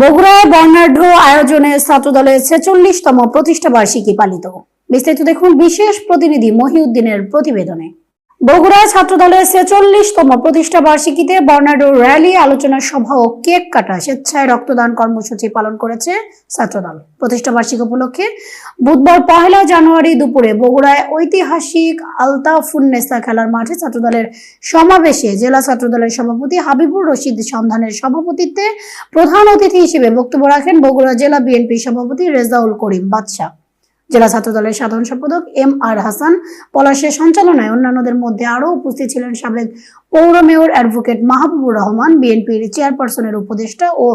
বগুড়ায় বর্ণাঢ্য আয়োজনে ছাত্রদলের ছেচল্লিশতম প্রতিষ্ঠাবার্ষিকী পালিত। বিস্তারিত দেখুন বিশেষ প্রতিনিধি মহিউদ্দিনের প্রতিবেদনে। বগুড়ায় ছাত্রদলের ছেচল্লিশতম প্রতিষ্ঠা বার্ষিকীতে বর্ণাঢ্য র্যালি, আলোচনা সভা ও কেক কাটা স্বেচ্ছায় রক্তদান কর্মসূচি পালন করেছে ছাত্রদল। প্রতিষ্ঠা বার্ষিকী উপলক্ষে বুধবার পহেলা জানুয়ারি দুপুরে বগুড়ায় ঐতিহাসিক আলতাফুন্নেসা খেলার মাঠে ছাত্রদলের সমাবেশে জেলা ছাত্রদলের সভাপতি হাবিবুর রশিদ সন্ধানের সভাপতিত্বে প্রধান অতিথি হিসেবে বক্তব্য রাখেন বগুড়া জেলা বিএনপি সভাপতি রেজাউল করিম বাদশাহ। জেলা ছাত্র দলের সাধারণ সম্পাদক এম আর হাসান, পলাশের সঞ্চালনায় অন্যান্যদের মধ্যে আরও উপস্থিত ছিলেন সাবেক পৌর মেয়র অ্যাডভোকেট মাহবুবুর রহমান, বিএনপির চেয়ারপারসনের উপদেষ্টা ও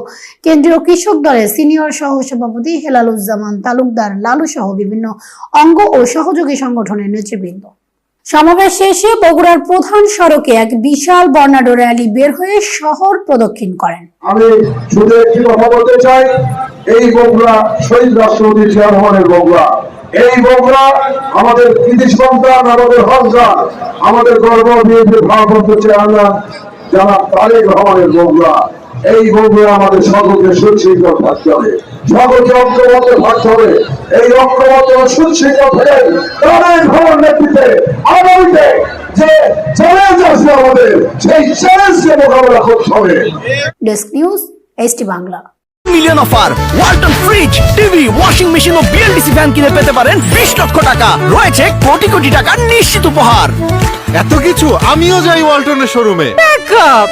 কেন্দ্রীয় কৃষক দলের সিনিয়র সহ সভাপতি হেলালুজ্জামান তালুকদার লালু সহ বিভিন্ন অঙ্গ ও সহযোগী সংগঠনের নেতৃবৃন্দ। সমাবেশ শেষে বগুড়ার প্রধান সড়কে এক বিশাল বর্ণাঢ্য র্যালি বের হয়ে শহর প্রদক্ষিণ করেন। আমি শুধু একটি কথা বলতে চাই, এই বগুড়া শহীদ রাষ্ট্রপতি জিয়া বগুড়া। এই বগুড়া আমাদের কৃতি সন্তান আমাদের হকদার, আমাদের গর্ব বিএনপির ভারপ্রাপ্ত চেয়ারম্যান যারা তারেক রহমানের বগুড়া। এই বগুড়া আমাদের সকলকে সুশৃঙ্খল থাকতে হবে, সকলকে ঐক্যবদ্ধ থাকতে হবে। এই ঐক্যবদ্ধ সুশৃঙ্খল থেকে তারেক রহমান নেতৃত্বে আগামীতে যে চ্যালেঞ্জ আছে আমাদের সেই চ্যালেঞ্জকে মোকাবেলা করতে হবে। Desk news ST Bangla million offer Walton fridge TV washing machine ও বিএলডিসি ফ্যান কিনে পেতে পারেন বিশ লক্ষ টাকা। রয়েছে কোটি কোটি টাকা নিশ্চিত উপহার। এত কিছু আমিও যাই ওয়ালটনের শোরুমে ব্যাকআপ